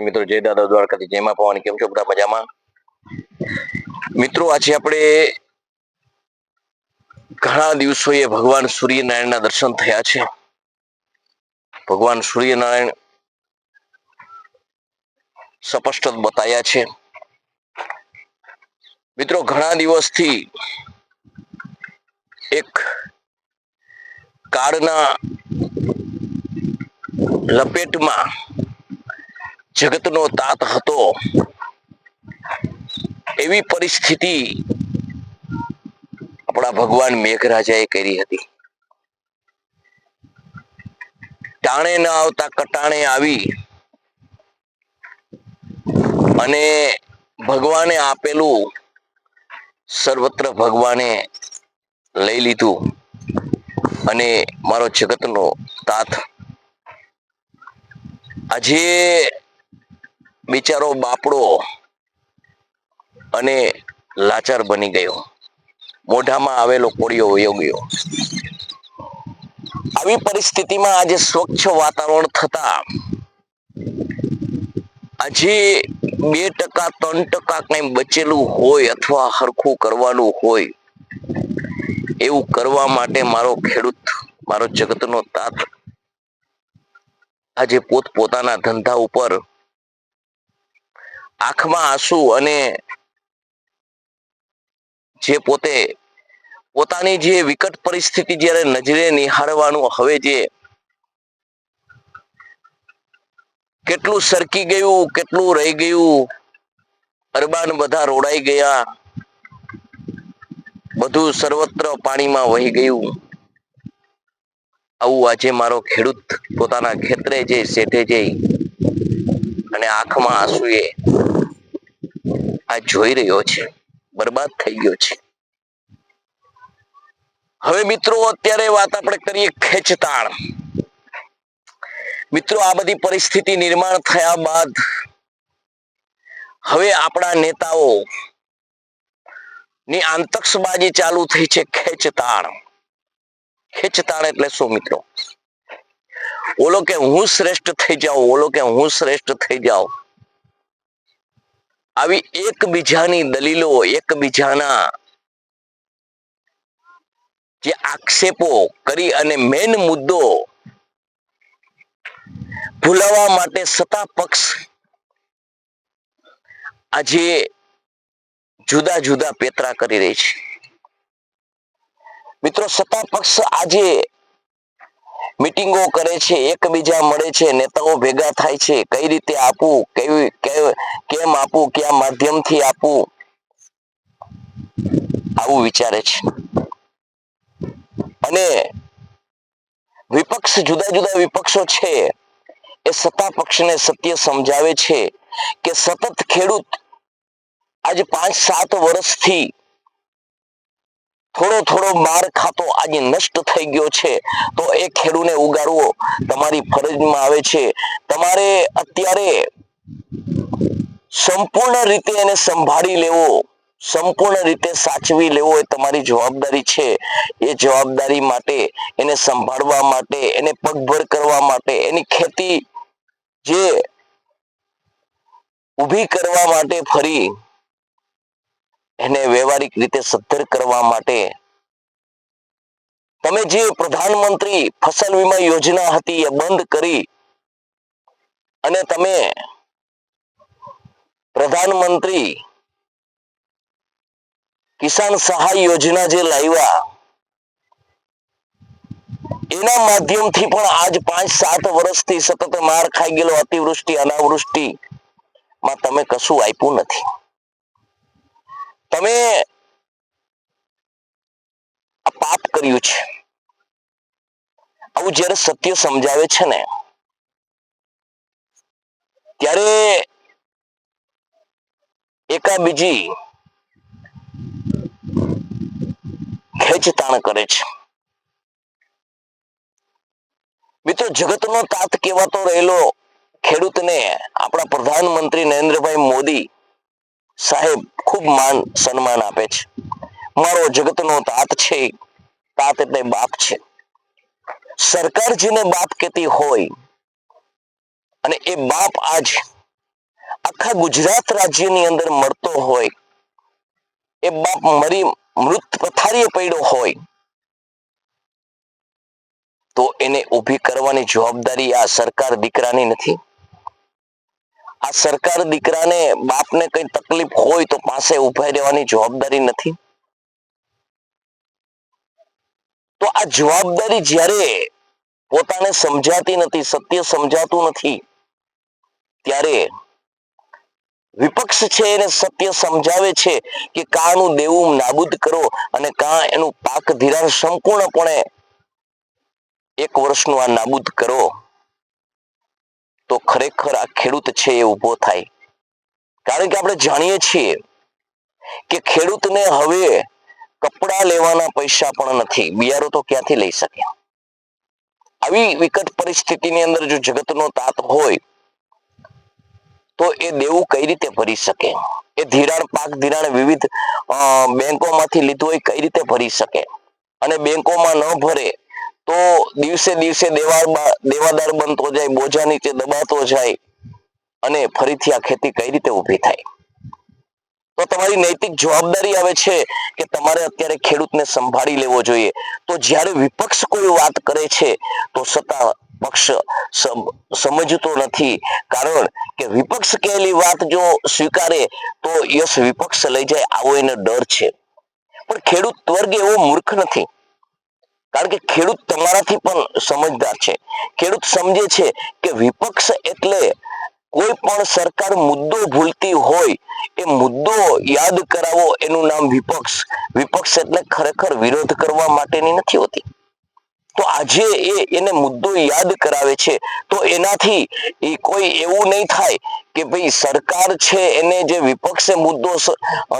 મિત્રો, જય દાદા દ્વારકાથી. જયમાં પવાની કેમ છો? બધા મજામાં? મિત્રો, આજે આપણે ઘણા દિવસોએ ભગવાન સૂર્યનારાયણના દર્શન થયા છે. ભગવાન સૂર્યનારાયણ સ્પષ્ટ બતાયા છે. મિત્રો, ઘણા દિવસથી એક કાળના લપેટમાં જગતનો તાત હતો. એવી પરિસ્થિતિ આપણા ભગવાન મેઘરાજાએ કરી હતી. ટાણે ન આવતા કટાણે આવી અને ભગવાને આપેલું સર્વત્ર ભગવાને લઈ લીધું અને મારો જગતનો તાત. આજે બિચારો બાપડો અને લાચાર બની ગયો. મોઢામાં આવેલો કોળિયો વયો ગયો. આવી પરિસ્થિતિમાં આજે સ્વચ્છ વાતાવરણ થતા આજે બે ટકા, ત્રણ ટકા કઈ બચેલું હોય અથવા હરખું કરવાનું હોય એવું કરવા માટે મારો ખેડૂત, મારો જગતનો તાત આજે પોત પોતાના ધંધા ઉપર આંખમાં આંસુ અને જે પોતે પોતાની જે વિકટ પરિસ્થિતિ જ્યારે નજરે નિહાળવાનું હવે જે કેટલું સરકી ગયું, કેટલું રહી ગયું, અરબાન બધા રોડાઈ ગયા, બધું સર્વત્ર પાણીમાં વહી ગયું. આવું આજે મારો ખેડૂત પોતાના ખેતરે જઈ શેઠે જઈ અને આંખમાં આંસુએ આ જોઈ રહ્યો છે. બરબાદ થઈ ગયો છે. હવે મિત્રો અત્યારે વાત આપણે કરીએ ખેંચતાણ. મિત્રો આ બધી પરિસ્થિતિ નિર્માણ થયા બાદ હવે આપણા નેતાઓ ની આંતકસબાજી ચાલુ થઈ છે ખેંચતાણ. ખેંચતાણ એટલે શું મિત્રો? ઓલો કે હું શ્રેષ્ઠ થઈ જાઉં, ઓલો કે હું શ્રેષ્ઠ થઈ જાઉં. આવી એકબીજાની દલીલો, એકબીજાના જે આક્ષેપો કરી અને મેન મુદ્દો ભૂલાવા માટે સત્તા પક્ષ આજે જુદા જુદા પેતરા કરી રહી છે. મિત્રો, સત્તા પક્ષ આજે મિટિંગો કરે છે, એકબીજા મળે છે, નેતાઓ ભેગા થાય છે. કઈ રીતે આપવું? કેવી કેમ આપવું? કયા માધ્યમથી આપવું? આવું વિચારે છે. અને વિપક્ષ, જુદા જુદા વિપક્ષો છે, એ સત્તા પક્ષને સત્ય સમજાવે છે કે સતત ખેડૂત આજે પાંચ સાત વર્ષથી થોડો થોડો માર ખાતો આજે નષ્ટ થઈ ગયો છે. તો એ ખેડૂને ઉગાડવો તમારી ફરજમાં આવે છે. તમારે અત્યારે સંપૂર્ણ રીતે એને સંભાળી લેવો, સંપૂર્ણ રીતે સાચવી લેવો એ તમારી જવાબદારી છે. એ જવાબદારી માટે, એને સંભાળવા માટે, એને પગભર કરવા માટે, એની ખેતી જે ઊભી કરવા માટે ફરી એને વ્યવહારિક રીતે સદ્ધર કરવા માટે તમે જે પ્રધાનમંત્રી ફસલ વીમા યોજના હતી એ બંધ કરી અને તમે પ્રધાનમંત્રી કિસાન સહાય યોજના જે લાવ્યા, એના માધ્યમથી પણ આજ પાંચ સાત વર્ષથી સતત માર ખાઈ ગયેલો અતિવૃષ્ટિ, અનાવૃષ્ટિ માં તમે કશું આપ્યું નથી. તમે પાપ કર્યું છે. આવું જ્યારે સત્ય સમજાવે છે ને, ત્યારે એકા બીજી ખેંચતાણ કરે છે. મિત્રો, જગતનો તાત કહેવાતો રહેલો ખેડૂતને આપણા પ્રધાનમંત્રી નરેન્દ્રભાઈ મોદી સાહેબ, ખૂબ માન, સન્માન આપે છે. મારો જગતનો તાત છે, તાત એટલે બાપ છે. સરકાર જેને બાપ કહેતી હોય, અને એ બાપ આજ આખા ગુજરાત રાજ્યની અંદર મળતો હોય, એ બાપ મરી, મૃત પથારીએ પડ્યો હોય, તો એને ઊભી કરવાની જવાબદારી આ સરકાર દીકરાની નથી? આ સરકાર દીકરાને બાપને કઈ તકલીફ હોય તો પાસે ઊભા રહેવાની જવાબદારી નથી? તો આ જવાબદારી જ્યારે પોતાને સમજાતી નથી, સત્ય સમજાતું નથી, ત્યારે વિપક્ષ છે એને સત્ય સમજાવે છે કે કાનું દેવું નાબૂદ કરો અને કા એનું પાક ધિરાણ સંપૂર્ણપણે એક વર્ષનું આ નાબૂદ કરો. તો ખરેખર આ ખેડૂત છે એ ઊભો થાય. કારણ કે આપણે જાણીએ છીએ કે ખેડૂતને હવે કપડા લેવાના પૈસા પણ નથી. બિયારો તો ક્યાંથી લઈ શકે? આવી વિકટ પરિસ્થિતિની અંદર જો જગતનો તાત હોય, તો એ દેવું કઈ રીતે ભરી શકે? એ ધિરાણ, પાક ધિરાણ વિવિધ બેંકોમાંથી લીધું હોય કઈ રીતે ભરી શકે? અને બેંકોમાં ન ભરે તો દિવસે દિવસે દેવા દેવાદાર બનતો જાય, બોજા નીચે દબાતો જાય અને ફરીથી આ ખેતી કઈ રીતે ઊભી થાય? તો તમારી નૈતિક જવાબદારી આવે છે કે તમારે અત્યારે ખેડૂતને સંભાળી લેવો જોઈએ. તો જ્યારે વિપક્ષ કોઈ વાત કરે છે, તો સત્તા પક્ષ સમજતો નથી. કારણ કે વિપક્ષ કહેલી વાત જો સ્વીકારે, તો યશ વિપક્ષ લઈ જાય, આવો એને ડર છે. પણ ખેડૂત વર્ગ એવો મૂર્ખ નથી. કારણ કે ખેડૂત તમારાથી પણ સમજદાર છે. ખેડૂત સમજે છે કે વિપક્ષ એટલે કોઈ પણ સરકાર મુદ્દો ભૂલતી હોય, એ મુદ્દો યાદ કરાવો એનું નામ વિપક્ષ. વિપક્ષ એટલે ખરેખર વિરોધ કરવા માટેની નથી હોતી. તો આજે એ એને મુદ્દો યાદ કરાવે છે. તો એનાથી એ કોઈ એવું નહીં થાય કે ભાઈ સરકાર છે એને જે વિપક્ષે મુદ્દો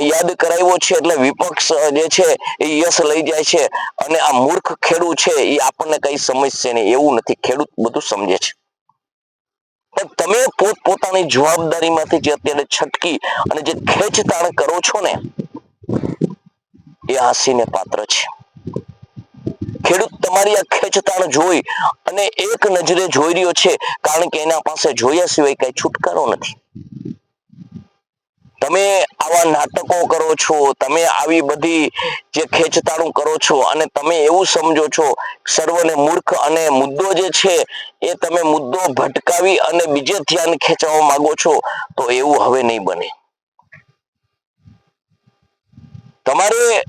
યાદ કરાવ્યો છે એટલે વિપક્ષ જે છે એ યશ લઈ જાય છે અને આ મૂર્ખ ખેડૂત છે એ આપણને કઈ સમજશે નહીં, એવું નથી. ખેડૂત બધું સમજે છે. પણ તમે પોત, પોતાની જવાબદારીમાંથી જે અત્યારે છટકી અને જે ખેંચતાણ કરો છો ને, એ હાસીને પાત્ર છે. ખેડૂત તમારી આ ખેંચતાણ જોઈ અને એક નજરે જોઈ રહ્યો છે, કારણ કે એના પાસે જોયા સિવાય કઈ છુટકારો નથી. તમે આવા નાટકો કરો છો, તમે આવી બધી જે ખેંચતાણું કરો છો અને તમે એવું સમજો છો, સર્વને મૂર્ખ અને મુદ્દો જે છે, એ તમે મુદ્દો ભટકાવી અને બીજે ધ્યાન ખેંચવા માંગો છો, તો એવું હવે નહીં બને. તમારે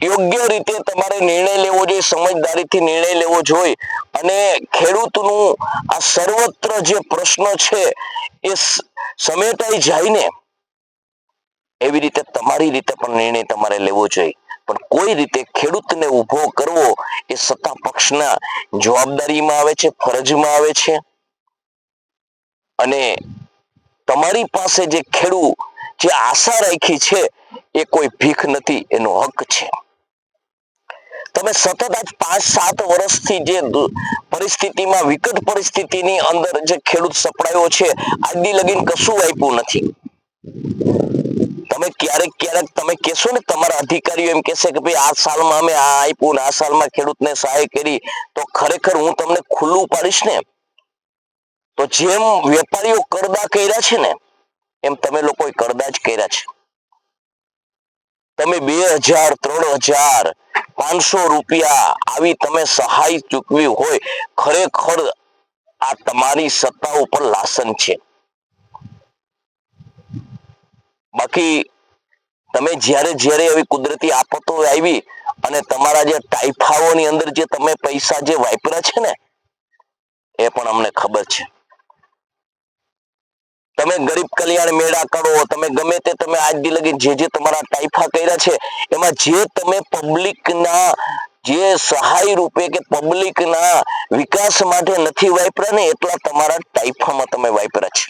યોગ્ય રીતે તમારે નિર્ણય લેવો જોઈએ, સમજદારીથી નિર્ણય લેવો જોઈએ. અને ખેડૂતનું આ સર્વત્ર જે પ્રશ્ન છે, એ સમેટાઈ જાયને, એવી રીતે તમારી રીતે પણ નિર્ણય તમારે લેવો જોઈએ. પણ કોઈ રીતે ખેડૂતને ઊભો કરવો, એ સત્તા પક્ષના જવાબદારીમાં આવે છે, ફરજમાં આવે છે. અને તમારી પાસે જે ખેડૂત જે આશા રાખી છે, એ કોઈ ભીખ નથી, એનો હક છે. તમે સતત આજ પાંચ, સાત વર્ષથી જે પરિસ્થિતિમાં વિકટ પરિસ્થિતિની અંદર જે ખેડૂત સપડાયો છે, આજની લગીન કશું આપ્યું નથી. તમે ક્યારેક ક્યારેક તમે કહેશો ને તમારા અધિકારીઓ એમ કહેશે કે ભાઈ આ સાલમાં અમે આ આપ્યું ને આ સાલમાં ખેડૂતને સહાય કરી, તો ખરેખર હું તમને ખુલ્લું પાડીશ ને? તો જેમ વેપારીઓ કરદા કર્યા છે ને, એમ તમે લોકોએ કરદા જ કર્યા છે. તમે બે હજાર, ત્રણ હજાર પાંચસો રૂપિયા આવી તમે સહાય ચૂકવી હોય, ખરેખર આ તમારી સત્તા ઉપર લાસન છે. બાકી તમે જ્યારે જ્યારે આવી કુદરતી આફતો આવી અને તમારા જે ટાઈફાઓની અંદર જે તમે પૈસા જે વાપર્યા છે ને, એ પણ અમને ખબર છે. તમે ગરીબ કલ્યાણ મેળા કરો તમે ગમે તે તમે આજ દી લગી જે જે તમારા ટાઈફા કર્યા છે, એમાં જે તમે પબ્લિકના જે સહાય રૂપે કે પબ્લિકના વિકાસ માટે નથી વાપર્યા ને, એટલા તમારા ટાઈફામાં તમે વાપર્યા છે.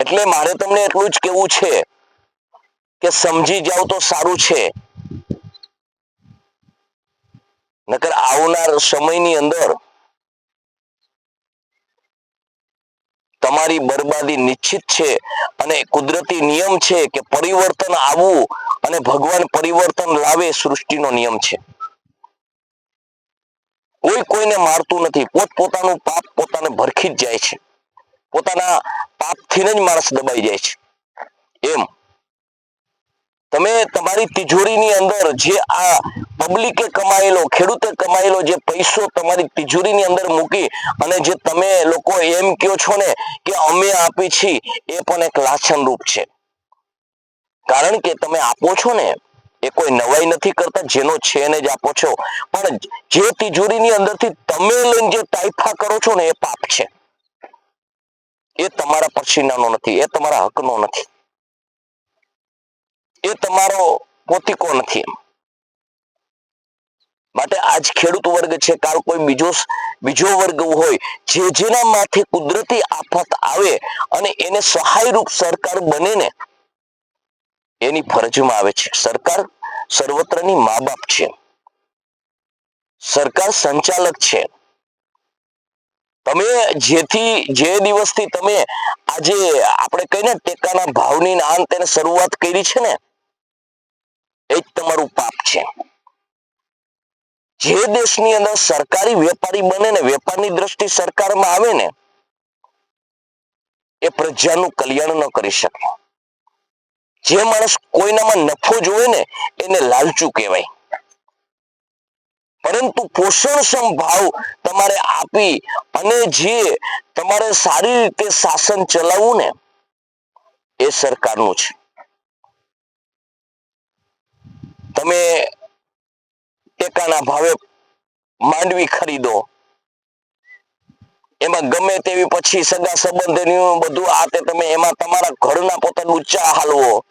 એટલે મારે તમને એટલું જ કેવું છે કે સમજી જાવ તો સારું છે. નકર આવનાર સમયની અંદર તમારી બરબાદી નિશ્ચિત છે અને કુદરતી નિયમ છે કે પરિવર્તન આવવું અને ભગવાન પરિવર્તન લાવે સૃષ્ટિનો નિયમ છે. કોઈ કોઈને મારતું નથી. પોત પોતાનું પાપ પોતાને ભરખી જ જાય છે. પોતાના પાપથી જ માણસ દબાઈ જાય છે. એમ તમે તમારી તિજોરીની અંદર જે આ પબ્લિકે કમાયેલો, ખેડૂતે કમાયેલો જે પૈસો તમારી તિજોરીની અંદર મૂકી અને જે તમે લોકો એમ કહો છો ને કે અમે આપી છીએ એ પણ એક લાછન રૂપ છે. કારણ કે તમે આપો છો ને, એ કોઈ નવાઈ નથી કરતા, જેનો છે એને જ આપો છો. પણ જે તિજોરીની અંદરથી તમે લઈને જે ટાઈફા કરો છો ને, એ પાપ છે. એ તમારા પસીનાનો નથી, એ તમારા હકનો નથી. એ તમારો પોતિકો નથી માટે આજ ખેડૂત વર્ગ છે, કાલ કોઈ બીજો બીજો વર્ગ હોય, જે જેના માથે કુદરતી આફત આવે અને એને સહાયરૂપ સરકાર બને ને, એની ફરજમાં આવે છે. સરકાર સર્વત્રની મા બાપ છે. સરકાર સંચાલક છે. તમે જેથી, જે દિવસથી તમે આજે, આપણે કહીને ટેકાના ભાવની આન તેને શરૂઆત કરી છે ને એ જ તમારું પાપ છે. જે દેશની અંદર સરકારી વેપારી બને ને, વેપારની દ્રષ્ટિ સરકારમાં આવે ને, એ પ્રજાનું કલ્યાણ ન કરી શકે. જે માણસ કોઈનામાં નફો જોવે ને, એને લાલચુ કહેવાય. પરંતુ પોષણક્ષમ ભાવ તમારે આપી અને જે તમારે સારી રીતે શાસન ચલાવવું ને, એ સરકારનું છે તમે ટેકાના ભાવે માંડવી ખરીદો. એમાં ગમે તેવી પછી સગા સંબંધીનું બધું આ તે તમે એમાં તમારા ઘરના પોતાનું ચા હાલવો.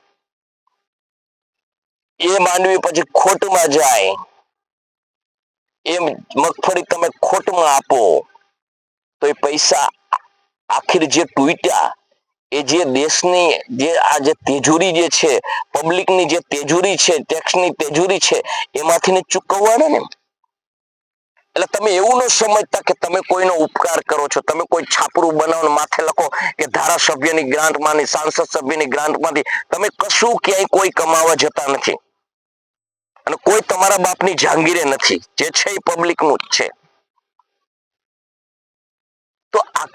એ માંડવી પછી ખોટમાં જાય. એમ મગફળી તમે ખોટમાં આપો. તો એ પૈસા આખી જે તૂટ્યા એ જે દેશની જે આ જે તેજુરી જે છે પબ્લિકની જે તેજુરી છે ટેક્સની તેજુરી છે એમાંથીને ચૂકવવાના ને એટલે તમે એવું ન સમજતા કે તમે કોઈનો ઉપકાર કરો છો. તમે કોઈ છાપરું બનાવો માથે લખો કે ધારાસભ્યની ગ્રાન્ટમાંથી સાંસદ સભ્યની ગ્રાન્ટમાંથી તમે કશું ક્યાંય કોઈ કમાવા જતા નથી. અને કોઈ તમારા બાપની જાંગીરે નથી. જે છે એ પબ્લિકનું જ છે.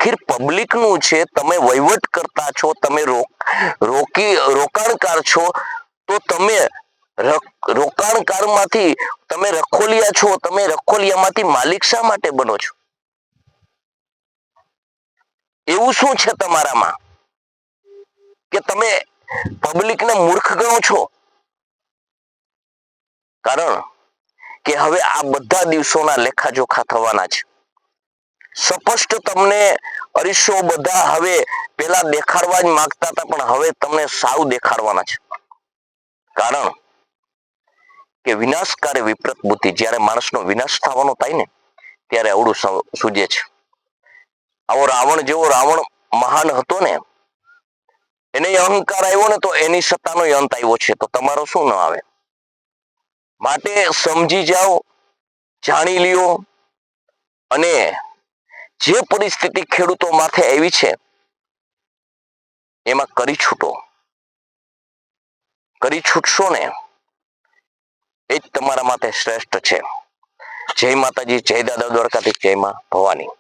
આખીર પબ્લિકનું છે, તમે વહીવટ કરતા છો, તમે રોકી રોકાણકાર છો, તો તમે રોકાણકારમાંથી તમે રખોલિયા છો, તમે રખોલિયામાંથી માલિક શા માટે બનો છો? એવું શું છે તમારામાં? કે તમે પબ્લિકને મૂર્ખ ગણો છો? કારણ કે હવે આ બધા દિવસોના લેખાજોખા થવાના છે. સ્પષ્ટ તમને અરીસો બધા હવે પેલા દેખાડવા જ માંગતા હતા, પણ હવે તમને સાવ દેખાડવાના છે. કારણ કે વિનાશકારી વિપરીત બુદ્ધિ, જ્યારે માણસનો વિનાશ થવાનો થાય ને, ત્યારે અવળું સૂજે છે. આવો રાવણ જેવો રાવણ મહાન હતો ને, એને અહંકાર આવ્યો ને, તો એની સત્તાનો અંત આવ્યો છે. તો તમારો શું ન આવે? માટે સમજી જાઓ, જાણી લ્યો અને જે પરિસ્થિતિ ખેડૂતો માથે આવી છે, એમાં કરી છૂટો. કરી છૂટશો ને, એ જ તમારા માટે શ્રેષ્ઠ છે. જય માતાજી, જય દાદા દ્વારકાથી જય માં ભવાની.